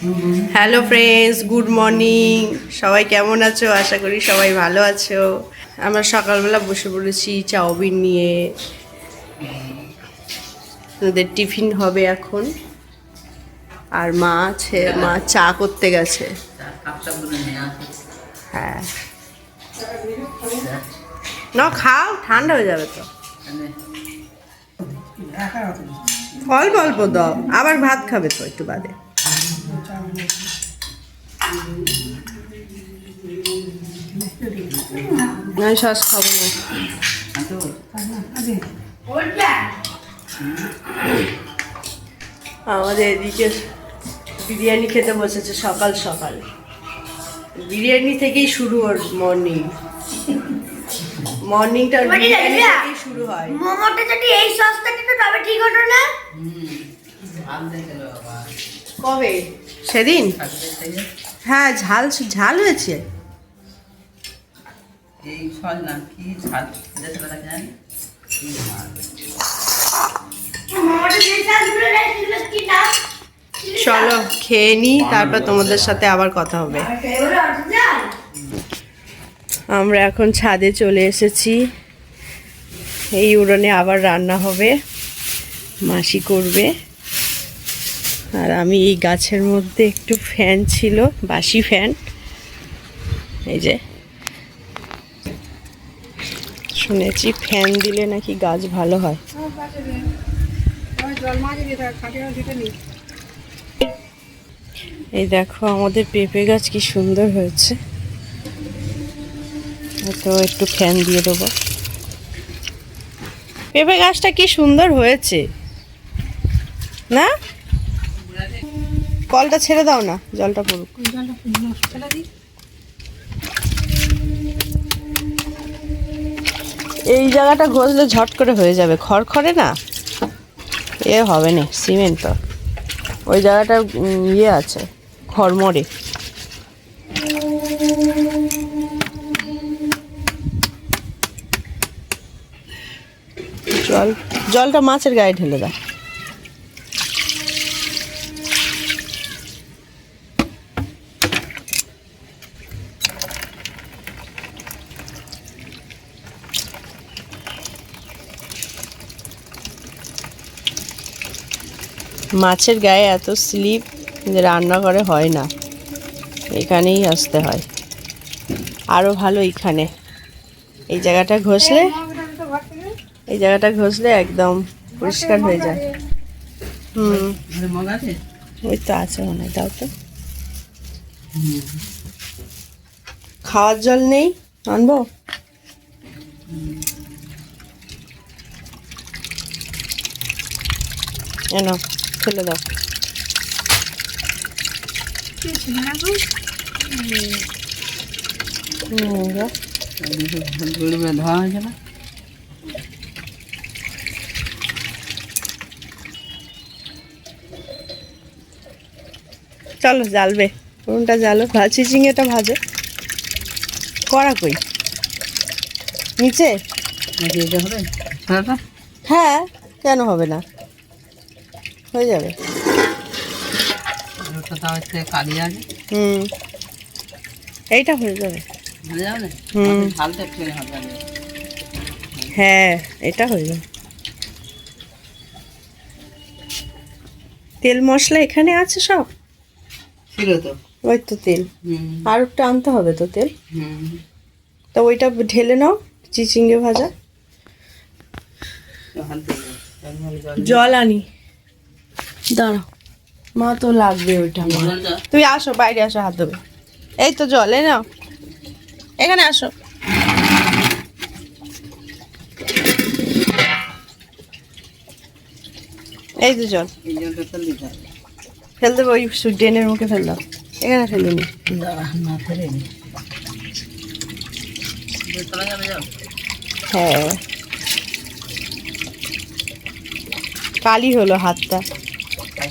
Hello friends good morning সবাই কেমন আছো? আশা করি সবাই ভালো আছো। আমরা সকালবেলা বসে পড়েছি চাউমিন নিয়ে। ওদের টিফিন হবে এখন। আর মা আছে, মা চা করতে গেছে। হ্যাঁ। না, খাও, ঠান্ডা হয়ে যাবে তো। অল্প অল্প দাও। আবার ভাত খাবে তো একটু বাদে। না সস খাব না। আমাদের এদিকে বিরিয়ানি খেতে বসেছে সকাল সকাল। বিরিয়ানি থেকেই শুরু ওর মর্নিং মর্নিংটা বিরিয়ানি থেকেই শুরু হয়। মোমোটা যদি এই সসটা দিত তবে ঠিক হতো না? কবে? সেদিন? হ্যাঁ ঝাল ঝাল হয়েছে। এই ফল না কি ঝাল? চলো খেয়ে নি তারপর তোমাদের সাথে আবার কথা হবে। আমরা এখন ছাদে চলে এসেছি। এই উড়োনে আবার রান্না হবে। মাসি করবে। আর আমি এই গাছের মধ্যে একটু ফ্যান ছিল, বাসি ফ্যান। এই যে। শুনেছি ফ্যান দিলে নাকি গাছ ভালো হয়। এই দেখো, আমাদের পেঁপে গাছ কি সুন্দর হয়েছে। তো একটু ফ্যান দিয়ে দেবো। পেঁপে গাছটা কি সুন্দর হয়েছে। না? কলটা ছেড়ে দাও না জলটা পড়ুক। এই জায়গাটা ঘষলে ঝট করে হয়ে যাবে খড়খড়ে না? এ হবে না সিমেন্ট তো। ওই জায়গাটা ইয়ে আছে খড়মড়ে। জল জলটা মাছের গায়ে ঢেলে দাও। মাছের গায়ে এত স্লিপ যে রান্নাঘরে হয় না। এখানেই আসতে হয়। আরও ভালো এইখানে। এই জায়গাটা ঘষলে, এই জায়গাটা ঘষলে একদম পরিষ্কার হয়ে যায়। হুম। ওই তো আছে মনে হয়, দাও তো। খাওয়ার জল নেই? আনব? এনো ফেলে দাও করে ধোয়া হয়েছে না চলো জ্বালবে। কোনটা জ্বালো ভাজি চিংড়িটা ভাজো। কড়া কই? নিচে? হবে? হ্যাঁ কেন হবে না? হয়ে যাবে। হুম। এইটা হয়ে যাবে। হুম। হ্যাঁ এটা হয়ে যাবে। তেল মশলা এখানে আছে সব? ছিল তো। ওই তো তেল। আর একটা আনতে হবে তো তেল। হুম। তো ওইটা ঢেলে নাও চিচিঙ্গে ভাজা। জল আনি। দাঁড়াও। মা তো লাগবে ওইটা। তুমি আসো, বাইরে আসো, হাত ধোবে। এই তো জল, এই নাও। এখানে আসো। এই তো জল। এই জলটা তো দিতে হবে ফেল দেবো, ওই ড্রেনের মুখে ফেল দাও। এখানে ফেলে নি হ্যাঁ। কালি হলো হাতটা।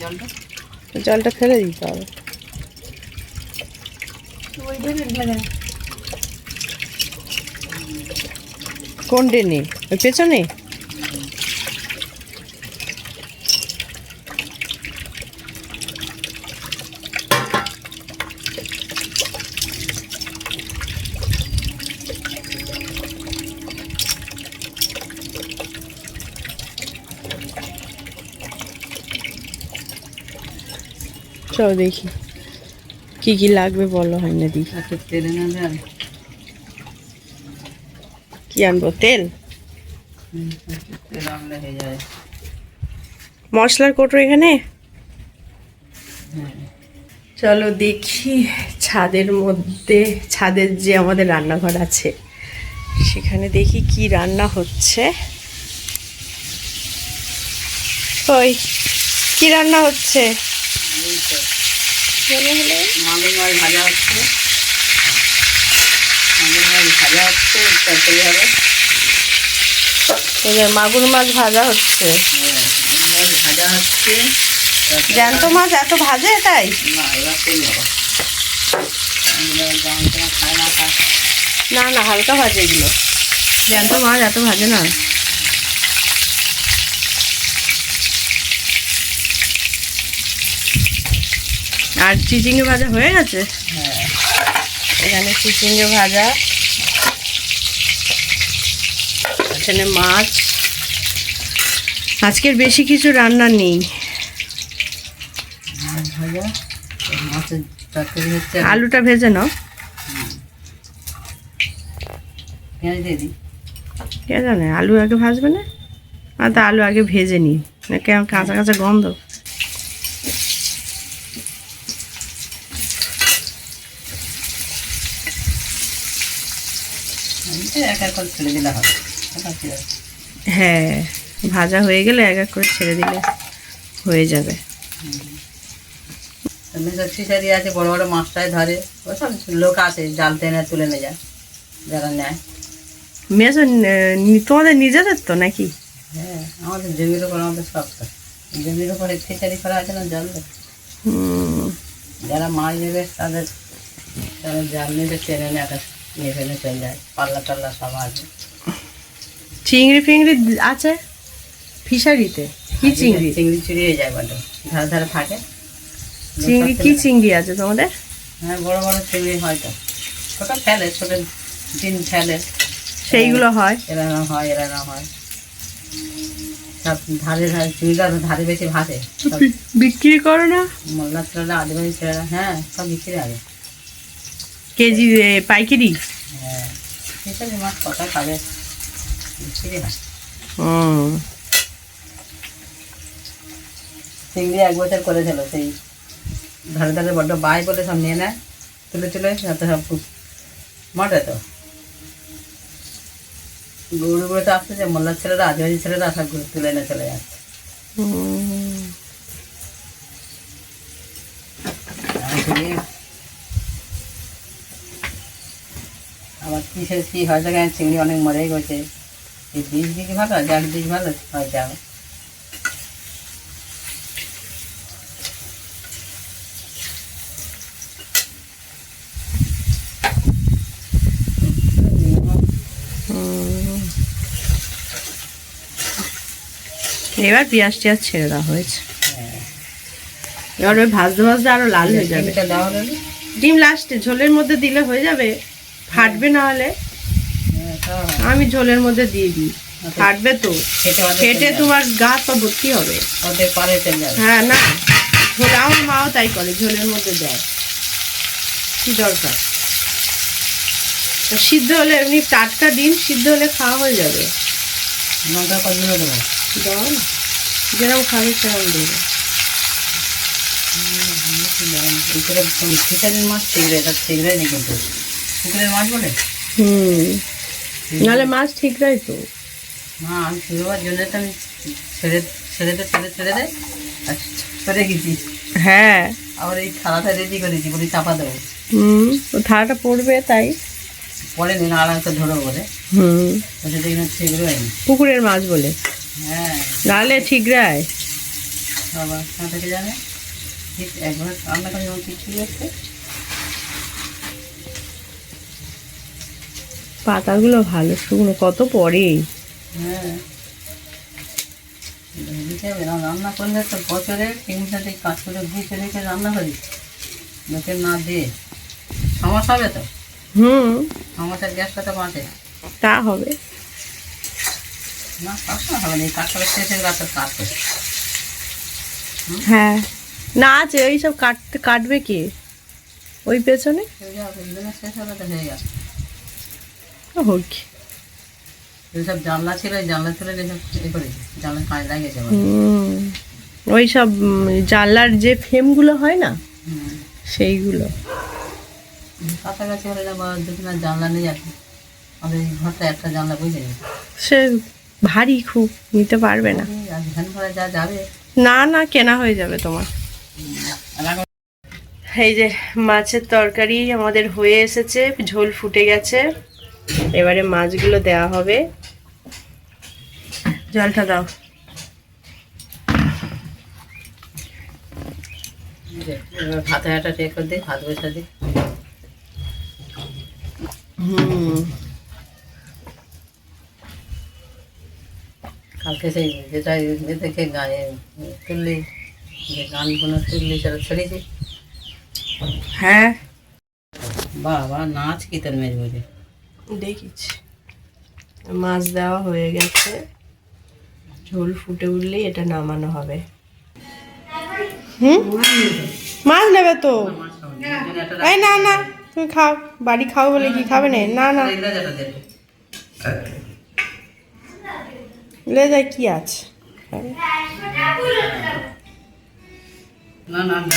জলটা। জলটা ফেলে দিতে হবে। কোন ডেনে ওই পেছনে? চলো দেখি। কি কি লাগবে বলো হয় না একটু না দেন কি আনব তেল? হয়ে যায়। মশলার কোটো এখানে? চলো দেখি ছাদের মধ্যে ছাদের যে আমাদের রান্নাঘর আছে সেখানে দেখি কি রান্না হচ্ছে। ওই কি রান্না হচ্ছে? মাগুর মাছ ভাজা হচ্ছে মাগুর মাছ ভাজা হচ্ছে। মাগুর মাছ ভাজা হচ্ছে মাছ ভাজা হচ্ছে জ্যান্ত মাছ এত ভাজে তাই? না না না, হালকা ভাজে এগুলো। জ্যান্ত মাছ এত ভাজে না। আর চিচিঙ্গে ভাজা হয়ে গেছে? হ্যাঁ। এখানে চিচিঙ্গে ভাজা। এখানে মাছ। আজকের বেশি কিছু রান্না নেই। আলুটা ভেজে নাও। কে জানে আলু আগে ভাজবে না? আর তা আলু আগে ভেজে নিই। না কেমন কাঁচা কাঁচা গন্ধ? এক এক করে ছেড়ে দিলে হবে? হ্যাঁ ভাজা হয়ে গেলে এক এক করে ছেড়ে দিলে হয়ে যাবে। সব ফিশারি আছে বড় বড় মাছটাই ধরে। ওসব লোক আছে জাল টেনে তুলে নিয়ে যায় যারা নেয়। মেসো তোমাদের নিজেদের তো নাকি? হ্যাঁ আমাদের জমির উপর আমাদের সব জমির উপরে ফিশারি করা আছে না জাল। যারা মাছ নেবে তাদের তারা জাল নেবে টেনে নিয়ে। নিয়ে ফেলে চলে যায় পাল্লা টাল্লা সব আছে। চিংড়ি ফিংড়ি আছে? ফিশারিতে? কি চিংড়ি? চিংড়ি চুরিয়ে যায় বলে ধারে ধারে থাকে। চিংড়ি কি চিংড়ি আছে তোমাদের? হ্যাঁ বড় বড় চিংড়ি হয়তো ছোটো ফেলে ছোটো ডিম ফেলে সেইগুলো হয় এরা না হয় এরা না হয়। সব ধারে ধারে চিংড়িটা ধারে বেশি ভাসে। বিক্রি করো না? মোল্লা ছেলেরা আদিবাসী ছেলেরা হ্যাঁ সব বিক্রি আগে কেজি পাইকারি? চিংড়ি এক বছর করেছিল সেই ধারে ধারে বড্ড বাই বলে সব নিয়ে নেয় তুলে তুলে যাতে সব খুব মটে তো। গৌড়গুলো তো আসতেছে মোল্লার ছেলেরা আদিবাসী ছেলেরা সব তুলে এনে চলে যাচ্ছে। হুম। আমি শুনি আবার কিসের কি হয় কেন চিংড়ি অনেক মরেই গেছে এই বীজ দিকে ভালো যার বীজ ভালো হয় যাবে এবার পেঁয়াজ টিয়াজ ছেড়ে দেওয়া হয়েছে। এবার ওই ভাজতে ভাজতে আরও লাল হয়ে যাবে? ডিম লাস্টে ঝোলের মধ্যে দিলে হয়ে যাবে। ফাটবে না হলে। আমি ঝোলের মধ্যে দিয়ে দিই। ফাটবে তো? ফেটে। তোমার গা তো ভর্তি হবে। হ্যাঁ না। ঝোল আমার মাও তাই করে ঝোলের মধ্যে দেয়। কি দরকার? সিদ্ধ হলে এমনি টাটকা ডিম সিদ্ধ হলে খাওয়া হয়ে যাবে। লঙ্কা কতগুলো দেবো। দাও না যেরকম খাবে সেরকম দেবে। ফিশারির মাছ ঠিকরে এটা ঠিকরে নি কিন্তু। পুকুরের মাছ বলে? হুম। নাহলে মাছ ঠিক ঠিকরাই তো। আমি শুরুবার জন্য তো আমি ছেড়ে ছেড়ে দে ছেড়ে ছেড়ে দে ছেড়ে গেছি। হ্যাঁ। আবার এই থালাটা রেডি করেছি বলি চাপা দেবো। হুম থালাটা পড়বে তাই। পরে দিন আড়াইশো ধরো বলে। হুম। পুকুরের মাছ বলে। হ্যাঁ। নাহলে ঠিক রায় বাবা থেকে জানে? ঠিক একবার রান্না করে যেমন ঠিক ঠিক আছে পাতাগুলো ভালো শুকনো কত পরে? হ্যাঁ। রান্না করলে তো বছরে তিন সাথে কাজ করে ঘুষে রেখে রান্না করি। লোকের না দিয়ে। সমস্যা হবে তো? হুম। সমস্যার গ্যাসটা তো বাঁচে। তা হবে। না সবসময় হবে না এই শেষের গাছটা কাটবে হ্যাঁ না আছে ওই সব কাটতে কাটবে কি? ওই পেছনে? হয়ে যাবে শেষ হবে তো হয়ে যাবে হোক। যেসব জানলা ছিল জানলা তুলে এসব এ করেছি জানলা কাজ লাগিয়েছে ওই সব জানলার যে ফ্রেমগুলো হয় না সেইগুলো। কাছাকাছি হলে না বা দুটো জানলা নেই আর আমাদের ঘরটা একটা জানলা বুঝে সে ভারী খুব নিতে পারবে না। যা যাবে। না না কেনা হয়ে যাবে তোমার। এই যে মাছের তরকারি আমাদের হয়ে এসেছে ঝোল ফুটে গেছে। এবারে মাছগুলো দেওয়া হবে। জলটা দাও। এই যে, এবার ভাতে একটা টেক করে দিই ভাত বসা দিই হুম। কালকে সেই যেটা এ থেকে গায়ে তুললি যে গানগুলো তুললি সেটা ছেড়েছি। হ্যাঁ। বাবা নাচ কি তোর মেজ বুঝে দেখিছি মাছ দেওয়া হয়ে গেছে। ঝোল ফুটে উঠলেই এটা নামানো হবে। হুম? মাছ নেবে। তো? এই না না তুমি খাও। বাড়ি খাও বলে কি খাবে না? না না। লে যায় কি আছে? না না না